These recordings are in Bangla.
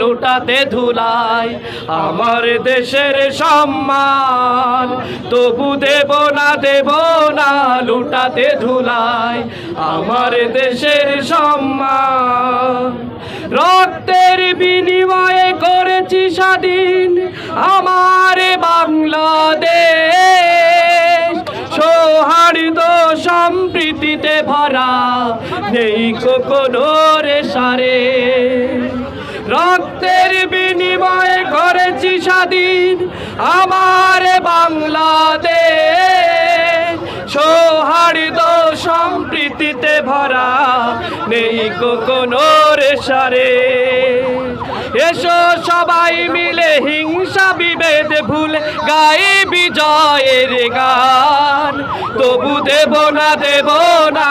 লুটাতে ধুলাই, আমার দেশের সম্মান। তবু দেব না দেব না, লুটাতে ধুলাই, আমার দেশের সম্মান। রক্তের বিনিময়ে করেছি স্বাধীন আমার বাংলাদেশ। সৌহার্দ্য সম্প্রীতিতে ভরা নেই কোনো রে সারে। রক্তের বিনিময়ে করেছি স্বাধীন আমার বাংলাদেশ। সৌহার্দ্য সম্প্রীতিতে ভরা নেই কোনো রে সারে এসো সবাই মিলে হিংসা বিভেদ ভুলে গায়ে বিজয়ের গান। তবু দেব না দেব না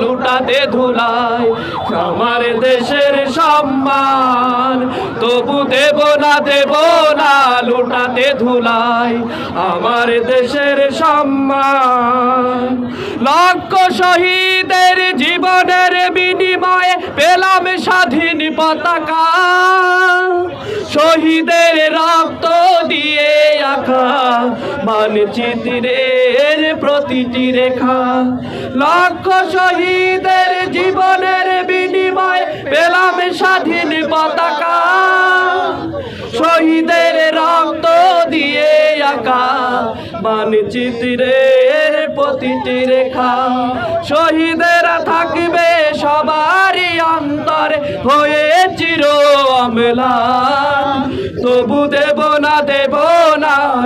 লুটাতে ধুলাই আমার দেশের সম্মান। তবু দেব না দেব না লুটাতে ধুলাই আমার দেশের সম্মান। লক্ষ শহীদের জীবনের বিনিময়ে পেলাম স্বাধীন পতাকা। শহীদের দিয়ে আঁকা মানচিত্রের প্রতিটি রেখা। লক্ষ শহীদের জীবনের বিনিময়ে পেলাম স্বাধীন পতাকা। শহীদের রক্ত দিয়ে আঁকা মানচিত্রের প্রতিটি রেখা। শহীদেরা থাকবে সবারই অন্তরে হয়ে চির অমলান তবু দেব